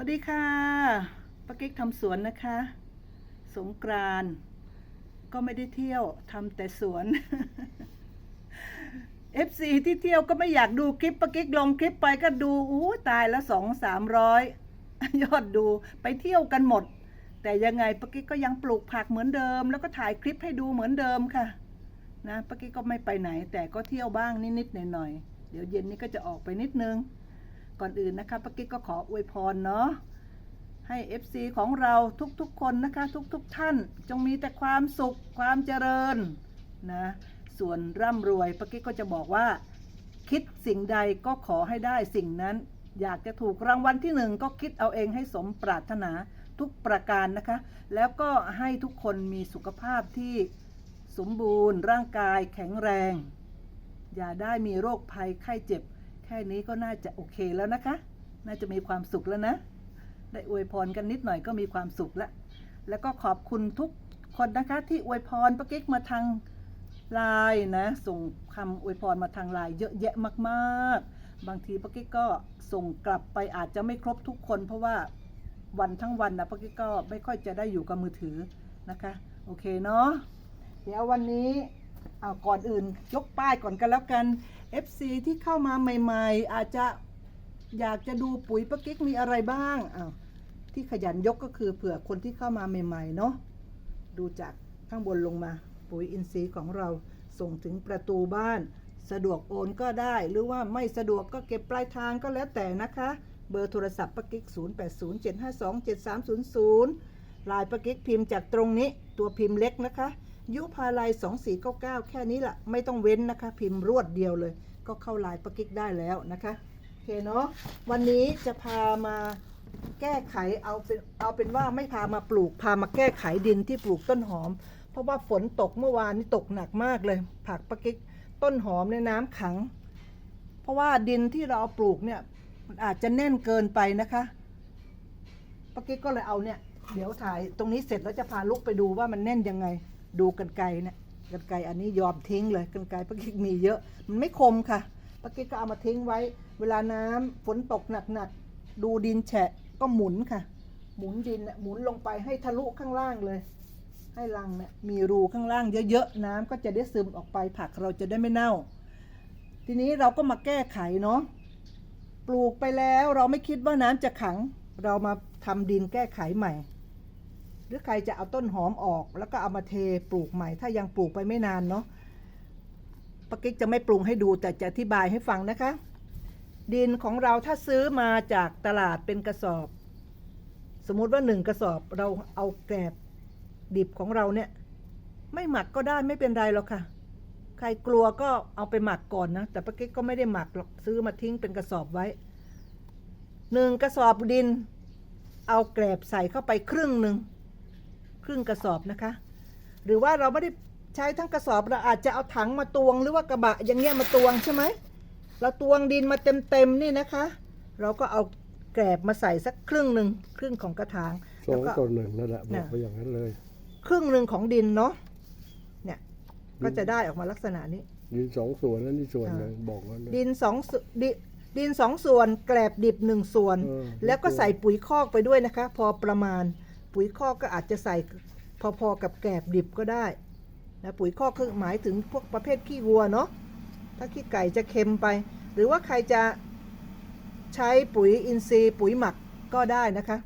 วัสดีค่ะป้ากิ๊กทำสวนนะคะ สงกรานก็ไม่ได้เที่ยวทำแต่สวน FC ที่เที่ยวก็ไม่อยากดูคลิปป้ากิ๊กลงคลิปไปก็ดูอู้ตายแล้วสองสามร้อยยอดดูไปเที่ยวกันหมด แต่ยังไงป้ากิ๊กก็ยังปลูกผักเหมือนเดิม แล้วก็ถ่ายคลิปให้ดูเหมือนเดิมค่ะ นะป้ากิ๊กก็ไม่ไปไหน แต่ก็เที่ยวบ้างนิดๆหน่อยๆเดี๋ยวเย็นนี้ก็จะออกไปนิดนึง ก่อนอื่นนะคะป้ากิ๊กก็ขออวยพรเนาะให้ FC ของเราทุกๆคนนะคะ ทุกๆท่านจงมีแต่ความสุขความเจริญนะส่วนร่ำรวยป้ากิ๊กก็จะบอกว่า คิดสิ่งใดก็ขอให้ได้สิ่งนั้น อยากจะถูกรางวัลที่หนึ่งก็คิดเอาเองให้สมปรารถนาทุกประการนะคะ แล้วก็ให้ทุกคนมีสุขภาพที่สมบูรณ์ ร่างกายแข็งแรง อย่าได้มีโรคภัยไข้เจ็บ แค่นี้ก็น่าจะโอเคแล้วนะคะ น่าจะมีความสุขแล้วนะ ได้อวยพรกันนิดหน่อยก็มีความสุขแล้วแล้วก็ขอบคุณทุกคนนะคะที่อวยพรป้ากิ๊กมาทางไลน์นะ ส่งคำอวยพรมาทางไลน์เยอะแยะมากๆ บางทีป้ากิ๊กก็ส่งกลับไปอาจจะไม่ครบทุกคน เพราะว่าวันทั้งวันนะป้ากิ๊กก็ไม่ค่อยจะได้อยู่กับมือถือนะคะ โอเคเนาะ เดี๋ยววันนี้ เอาก่อนอื่นยกป้ายก่อนกันแล้วกัน FC ที่เข้ามาใหม่ๆ อาจจะอยากจะดูปุ๋ยป้ากิ๊กมีอะไรบ้างอ้าวที่ขยันยกก็คือเผื่อคนที่เข้ามาใหม่ๆเนาะดูจากข้างบนลงมา ปุ๋ยอินทรีย์ของเราส่งถึงประตูบ้าน สะดวกโอนก็ได้ หรือว่าไม่สะดวกก็เก็บปลายทางก็แล้วแต่นะคะ เบอร์โทรศัพท์ป้ากิ๊ก 0807527300ลายป้ากิ๊กพิมพ์จากตรงนี้ตัวพิมพ์เล็กนะคะ ยุพาลัย2499 แค่นี้แหละไม่ต้องเว้นนะคะ พิมพ์รวดเดียวเลย ก็เข้าลายป้ากิ๊กได้แล้วนะคะโอเคเนาะวันนี้จะพามาแก้ไขเอาเป็นเอาเป็นว่าไม่พามาปลูกพามาแก้ไขดินที่ปลูกต้นหอม เพราะว่าฝนตกเมื่อวานนี่ตกหนักมากเลย ผักป้ากิ๊กต้นหอมในน้ำขัง เพราะว่าดินที่เราเอาปลูกเนี่ยมันอาจจะแน่นเกินไปนะคะป้ากิ๊กก็เลยเอาเนี่ยเดี๋ยวถ่ายตรงนี้เสร็จแล้วจะพาลุกไปดูว่ามันแน่นยังไง ดูกันไกรเนี่ยกันไกรอันนี้ยอมทิ้งเลยกันไกรป้ากิ๊กมีเยอะ มันไม่คมค่ะป้ากิ๊กก็เอามาทิ้งไว้ เวลาน้ำฝนตกหนักๆดูดินแฉะก็หมุนค่ะ หมุนดินน่ะหมุนลงไปให้ทะลุข้างล่างเลย ให้รังเนี่ยมีรูข้างล่างเยอะๆน้ำก็จะได้ซึมออกไปผักเราจะได้ไม่เน่า ทีนี้เราก็มาแก้ไขเนาะปลูกไปแล้วเราไม่คิดว่าน้ำจะขัง เรามาทำดินแก้ไขใหม่ หรือใครจะเอาต้นหอมออก แล้วก็เอามาเทปลูกใหม่ ถ้ายังปลูกไปไม่นานเนาะปากิ๊กจะไม่ปรุงให้ดูแต่จะอธิบายให้ฟังนะคะ ดินของเราถ้าซื้อมาจากตลาดเป็นกระสอบ สมมุติว่าหนึ่งกระสอบเราเอาแกลบดิบของเราเนี่ยไม่หมักก็ได้ไม่เป็นไรหรอกค่ะ ใครกลัวก็เอาไปหมักก่อนนะ แต่ป้ากิ๊กก็ไม่ได้หมักหรอกซื้อมาทิ้งเป็นกระสอบไว้หนึ่งกระสอบดิน เอาแกลบใส่เข้าไปครึ่งหนึ่ง รึ่งกระสอบนะคะ หรือว่าเราไม่ได้ใช้ทั้งกระสอบเราอาจจะเอาถังมาตวงหรือว่ากระบะอย่างเงี้ยมาตวงใช่ไหมเราตวงดินมาเต็มๆนี่นะคะ เราก็เอาแกลบมาใส่สักครึ่งหนึ่งครึ่งของกระถางสแล้อวงก็ต่อหนึ่งนั่นแหละบน่ะอกไปอย่างนั้นเลย ครึ่งหนึ่งของดินเนาะเนี่ยก็จะได้ออกมาลักษณะนี้ ดินสองส่วนแล้วนี่ส่วนอ่าหนึ่งบอกว่าเลยดินสองส่วนดิดินสองส่วน แกลบดิบหนึ่งส่วนเออแล้วก็ใส่ปุ๋ยคอกไปด้วยนะคะ พอประมาณ ปุ๋ยคอกก็อาจจะใส่พอๆกับแกลบดิบก็ได้นะปุ๋ยคอกคือหมายถึงพวกประเภทขี้วัวเนาะถ้าขี้ไก่จะเค็มไป หรือว่าใครจะใช้ปุ๋ยอินทรีย์ปุ๋ยหมักก็ได้นะคะ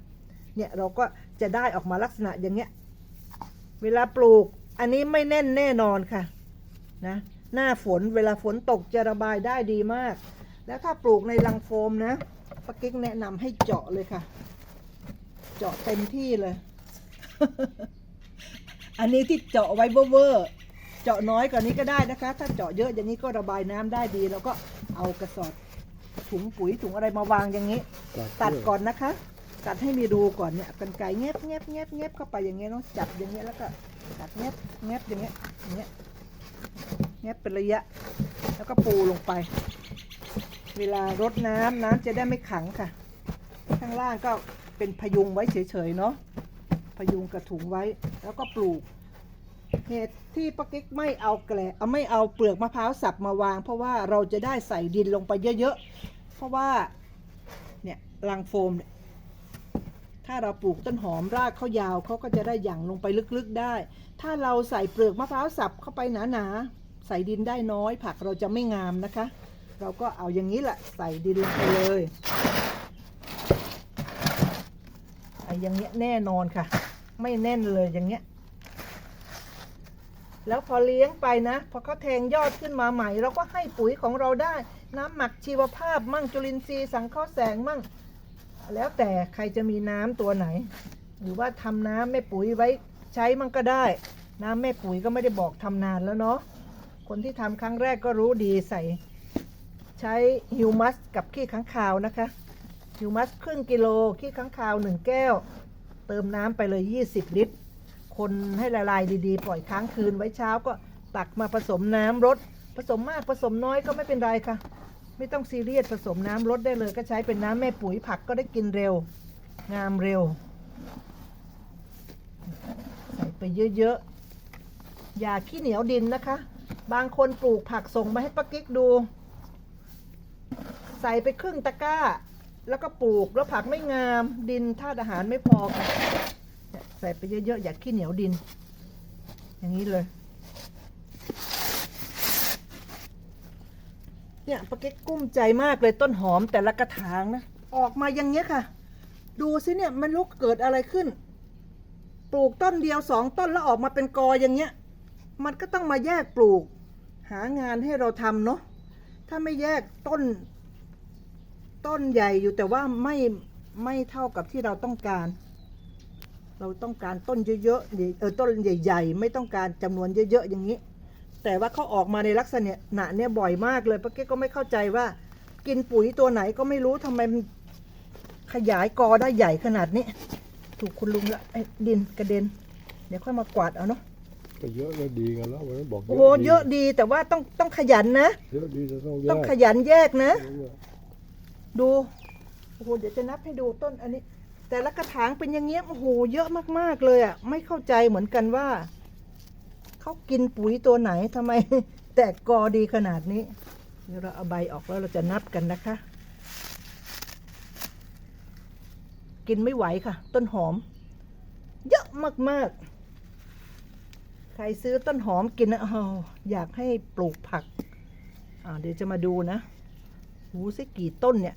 เนี่ยเราก็จะได้ออกมาลักษณะอย่างเงี้ย เวลาปลูกอันนี้ไม่แน่นแน่นอนค่ะนะหน้าฝนเวลาฝนตกจะระบายได้ดีมาก แล้วถ้าปลูกในรังโฟมนะป้ากิ๊กแนะนำให้เจาะเลยค่ะ เจาะเต็มที่เลย อันนี้ที่เจาะไว้เวอร์ๆเจาะน้อยกว่านี้ก็ได้นะคะ ถ้าเจาะเยอะอย่างนี้ก็ระบายน้ำได้ดี แล้วก็เอากระสอบถุงปุ๋ยถุงอะไรมาวางอย่างนี้ ตัดก่อนนะคะ ตัดให้มีรูก่อนเนี่ยกันไกรเงียบเงียบเงียบเงียบเข้าไปอย่างเงี้ยเนาะจับอย่างเงี้ยแล้วก็ตัดเงียบเงียบอย่างเงี้ยอย่างเงี้ยเงียบเป็นระยะ แล้วก็ปูลงไป เวลารดน้ำน้ำจะได้ไม่ขังค่ะ ข้างล่างก็ เป็นพยุงไว้เฉยๆเนาะพยุงกระถุงไว้แล้วก็ปลูก เหตุที่ป้ากิ๊กไม่เอาแกลเอาไม่เอาเปลือกมะพร้าวสับมาวาง เพราะว่าเราจะได้ใส่ดินลงไปเยอะๆ เพราะว่าเนี่ยรังโฟมเนี่ยถ้าเราปลูกต้นหอมรากเขายาวเขาก็จะได้หยั่งลงไปลึกๆได้ ถ้าเราใส่เปลือกมะพร้าวสับเข้าไปหนาๆ ใส่ดินได้น้อยผักเราจะไม่งามนะคะ เราก็เอาอย่างนี้แหละใส่ดินลงไปเลย อ้อย่างเงี้ยแน่นอนค่ะ ไม่แน่นเลยอย่างเงี้ย แล้วพอเลี้ยงไปนะ พอเขาแทงยอดขึ้นมาใหม่ เราก็ให้ปุ๋ยของเราได้ น้ำหมักชีวภาพมั่งจุลินทรีย์สังเคราะห์แสงมั่ง แล้วแต่ใครจะมีน้ำตัวไหน หรือว่าทำน้ำแม่ปุ๋ยไว้ใช้มันก็ได้ น้ำแม่ปุ๋ยก็ไม่ได้บอกทำนานแล้วเนาะคนที่ทำครั้งแรกก็รู้ดีใส่ ใช้ฮิวมัสกับขี้ค้างคาวนะคะ ฮิวมัสครึ่งกิโลขี้ค้างคาวหนึ่งแก้ว เติมน้ำไปเลย 20 ลิตร คนให้ละลายดีๆ ปล่อยค้างคืนไว้เช้าก็ตักมาผสมน้ำรดผสมมากผสมน้อยก็ไม่เป็นไรค่ะ ไม่ต้องซีเรียสผสมน้ำรดได้เลยก็ใช้เป็นน้ำแม่ปุ๋ยผักก็ได้กินเร็ว งามเร็ว ใส่ไปเยอะๆอย่าขี้เหนียวดินนะคะ บางคนปลูกผักส่งมาให้ป้ากิ๊กดู ใส่ไปครึ่งตะกร้า แล้วก็ปลูกแล้วผักไม่งามดินธาตุอาหารไม่พอค่ะเนี่ยใส่ไปเยอะๆ อย่าขี้เหนียวดิน อย่างนี้เลยเนี่ยป้าเก๊กกุ้มใจมากเลยต้นหอมแต่ละกระถางนะ ออกมาอย่างเงี้ยค่ะ ดูสิเนี่ยมันลุกเกิดอะไรขึ้น ปลูกต้นเดียวสองต้นแล้วออกมาเป็นกออย่างเงี้ย มันก็ต้องมาแยกปลูก หางานให้เราทำเนาะถ้าไม่แยกต้น ต้นใหญ่อยู่แต่ว่าไม่ไม่เท่ากับที่เราต้องการ เราต้องการต้นเยอะๆเออต้นใหญ่ ๆ ไม่ต้องการจำนวนเยอะๆอย่างนี้ แต่ว่าเขาออกมาในลักษณะหนะเนี่ยบ่อยมากเลยป้าเก๊กก็ไม่เข้าใจว่า กินปุ๋ยตัวไหนก็ไม่รู้ทำไมมันขยายกอได้ใหญ่ขนาดนี้ ถูกคุณลุงละไอ้ดินกระเด็น เดี๋ยวค่อยมากวาดเอาเนาะก็เยอะก็ดีกันแล้ววันนั้นบอกโอ้โหเยอะดีแต่ว่าต้องต้องขยันนะเยอะดีจะต้องแยกต้องขยันแยกนะ ดูโอ้โหเดี๋ยวจะนับให้ดูต้นอันนี้ แต่ละกระถางเป็นอย่างเงี้ยโอ้โหเยอะมากๆเลยอะ ไม่เข้าใจเหมือนกันว่าเขากินปุ๋ยตัวไหนทำไม แตกกอดีขนาดนี้เดี๋ยวเราเอาใบออกแล้วเราจะนับกันนะคะ กินไม่ไหวค่ะ ต้นหอม เยอะมากๆ ใครซื้อต้นหอมกินนะอ้าอยากให้ปลูกผัก อ่าเดี๋ยวจะมาดูนะ หูสิกี่ต้นเนี่ย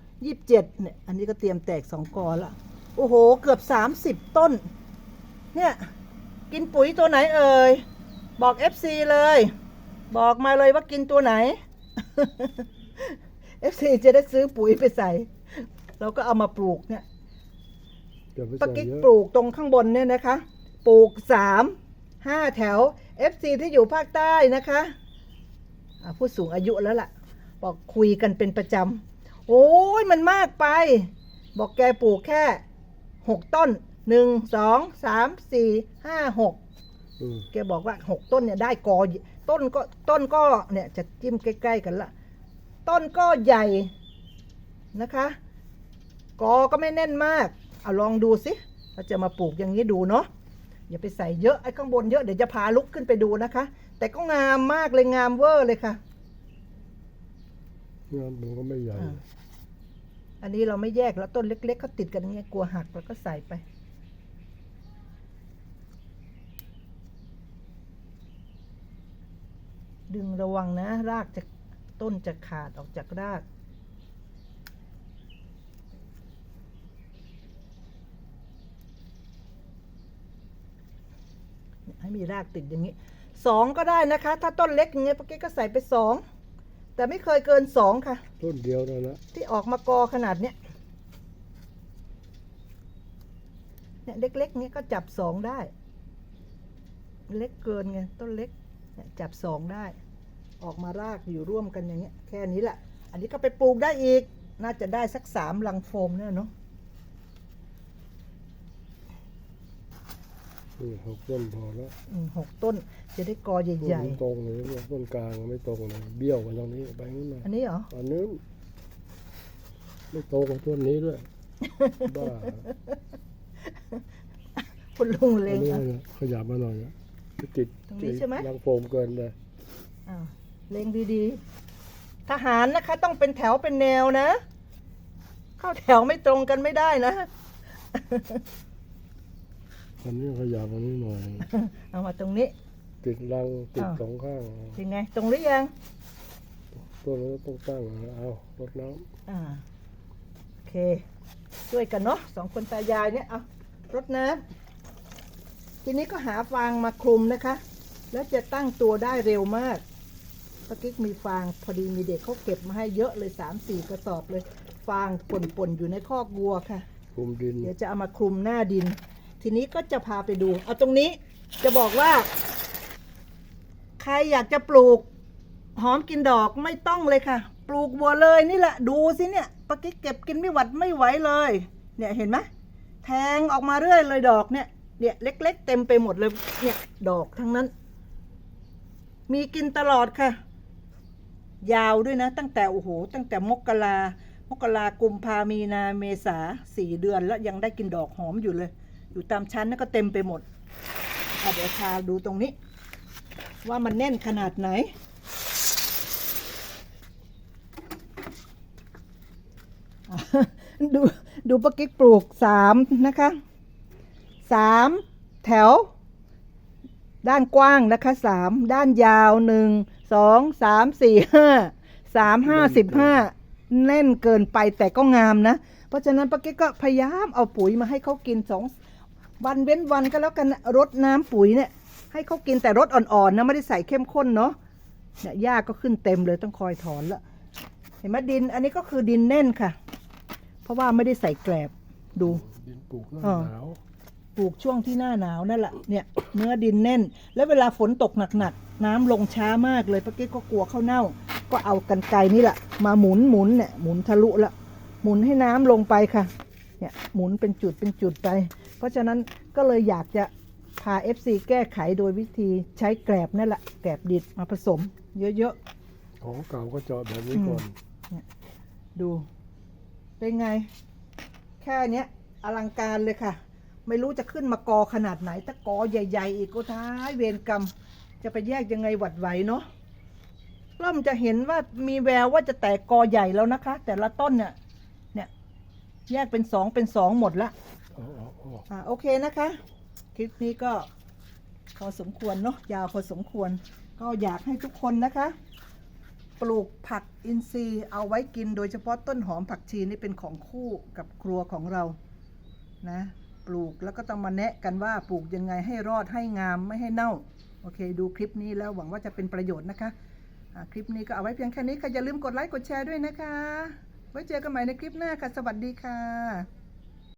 ยี่สิบเจ็ดเนี่ย อันนี้ก็เตรียมแตกสองกอละ โอ้โห เกือบสามสิบต้น เนี่ย กินปุ๋ยตัวไหนเอ่ย บอก FC เลย บอกมาเลยว่ากินตัวไหน FC จะได้ซื้อปุ๋ยไปใส่ เราก็เอามาปลูกเนี่ยจะไปปะใส่กิ๊กเยอะปลูกตรงข้างบนเนี่ยนะคะ ปลูกสามห้าแถว FC ที่อยู่ภาคใต้นะคะอ่าผู้สูงอายุแล้วล่ะ บอกคุยกันเป็นประจำ โอ้ยมันมากไป บอกแกปลูกแค่หกต้นหนึ่งสองสามสี่ห้าหกอืมแกบอกว่าหกต้นเนี่ยได้กอต้นก็ต้นก็เนี่ยจะจิ้มใกล้ ๆ กันละ ต้นก็ใหญ่นะคะ กอก็ไม่แน่นมาก เอาลองดูสิเราจะมาปลูกอย่างนี้ดูเนาะอย่าไปใส่เยอะไอ้ข้างบนเยอะเดี๋ยวจะพาลุกขึ้นไปดูนะคะ แต่ก็งามมากเลยงามเวอร์เลยค่ะ งานมันก็ไม่ใหญ่ อ่า อันนี้เราไม่แยกแล้วต้นเล็กๆเขาติดกันอย่างเงี้ยกลัวหักเราก็ใส่ไป ดึงระวังนะ รากจะต้นจะขาดออกจากรากให้มีรากติดอย่างนี้สองก็ได้นะคะ ถ้าต้นเล็กอย่างเงี้ยปะกี้ก็ใส่ไปสอง แต่ไม่เคยเกินสองค่ะ ต้นเดียวนั่นแหละที่ออกมากอขนาดเนี้ยเนี่ยเล็กๆเนี้ยก็จับสองได้ เล็กเกินไงต้นเล็กเนี่ยจับสองได้ ออกมารากอยู่ร่วมกันอย่างเงี้ย แค่นี้แหละ อันนี้ก็ไปปลูกได้อีก น่าจะได้สักสามลังโฟมเนี่ยเนาะ อืมหกต้นพอแล้วอืมหกต้น จะได้กอต้นใหญ่นี้ตรงเลยเนี่ยต้นกลางไม่ตรงเลยเบี้ยวมาตรงนี้ไปนู้นมาๆ อันนี้เหรอ อันนู้นไม่ตรงกับต้นนี้ด้วย บ้าคุณลุงเลอันงนี้อะนะขยับมาหน่อยนะติดตรงนี้ใช่ไหมรังโฟมเกินไปอ้าวเลงดีๆ ทหารนะคะต้องเป็นแถวเป็นแนวนะ เข้าแถวไม่ตรงกันไม่ได้นะ อันนี้ขยับอันนี้หน่อย เอามาตรงนี้ ติดรังติดอ้าว สองข้างยังไง ตรงหรือยังต้นนี้ต้องตั้งนะเอารดน้อ่าโอเค ช่วยกันเนาะสองคนตายายเนี่ยเอารดน้ำทีนี้ก็หาฟางมาคลุมนะคะ แล้วจะตั้งตัวได้เร็วมากปะกิ๊กมีฟางพอดีมีเด็กเขาเก็บมาให้เยอะเลยสามสี่กระสอบเลย ฟางป่นๆอยู่ในคอกวัวค่ะำคลุมดินเดี๋ยวจะเอามาคลุมหน้าดิน ทีนี้ก็จะพาไปดู เอาตรงนี้จะบอกว่า ใครอยากจะปลูก หอมกินดอกไม่ต้องเลยค่ะ ปลูกบัวเลยนี่แหละ ดูสิเนี่ยปะกิ๊กเก็บกินไม่หวัดไม่ไหวเลย เนี่ยเห็นไหมแทงออกมาเรื่อยเลยดอกเนี่ยเนี่ยเล็ก ๆ เต็มไปหมดเลยเนี่ยดอกทั้งนั้น มีกินตลอดค่ะ ยาวด้วยนะ ตั้งแต่โอ้โหตั้งแต่มกรามกรากุมภามีนาเมษาสี่เดือนแล้วยังได้กินดอกหอมอยู่เลย อยู่ตามชั้นนั่นก็เต็มไปหมดอะเดี๋ยวพาดูตรงนี้ ว่ามันแน่นขนาดไหนอะดูดูปะกิ๊กปลูกสามนะคะสามแถว ด้านกว้างนะคะสามด้านยาวหนึ่งสองสามสี่ห้าสามห้าสิบห้าแน่นเกินไปแต่ก็งามนะ เพราะฉะนั้นป้าเก๊กก็พยายามเอาปุ๋ยมาให้เขากินสอง วันเว้นวันก็แล้วกันนะรดน้ำปุ๋ยเนี่ย ให้เขากินแต่รดอ่อนๆนะไม่ได้ใส่เข้มข้นเนาะเนี่ยหญ้าก็ขึ้นเต็มเลยต้องคอยถอนละเห็นไหมดินอันนี้ก็คือดินแน่นค่ะ เพราะว่าไม่ได้ใส่แกลบดูดินปลูกหน้าอ่าหนาวปลูกช่วงที่หน้าหนาวนั่นแหละเนี่ยเนื้อดินแน่น แล้วเวลาฝนตกหนักๆน้ำลงช้ามากเลยป้าเก๊กก็กลัวข้าวเน่า ก็เอากันไกรนี่แหละมาหมุนหมุนเนี่ยหมุนทะลุละหมุนให้น้ำลงไปค่ะเนี่ยหมุนเป็นจุดเป็นจุดไป เพราะฉะนั้นก็เลยอยากจะพา FC แก้ไขโดยวิธีใช้แกลบนั่นแหละแกลบดิบมาผสม เยอะของเก่าก็เจาะแบบนี้ก่อนๆ ดู เป็นไง แค่เนี้ย อลังการเลยค่ะ ไม่รู้จะขึ้นมากอขนาดไหน ถ้ากอใหญ่ ๆ อีกก็ท้ายเวรกรรม จะไปแยกยังไงหวัดไหวเนาะเริ่มจะเห็นว่ามีแววว่าจะแตกกอใหญ่แล้วนะคะ แต่ละต้นเนี่ยเนี่ย แยกเป็นสองเป็นสองหมดละเอ่าโอเคนะคะ คลิปนี้ก็พอสมควรเนาะยาวพอสมควร ก็อยากให้ทุกคนนะคะ ปลูกผักอินทรีย์เอาไว้กินโดยเฉพาะต้นหอมผักชีนี่เป็นของคู่กับครัวของเรานะปลูกแล้วก็ต้องมาแนะกันว่าปลูกยังไงให้รอดให้งามไม่ให้เน่า โอเค ดูคลิปนี้แล้วหวังว่าจะเป็นประโยชน์นะคะอ่าคลิปนี้ก็เอาไว้เพียงแค่นี้ค่ะอย่าลืมกดไลค์กดแชร์ด้วยนะคะ ไว้เจอกันใหม่ในคลิปหน้าค่ะ สวัสดีค่ะ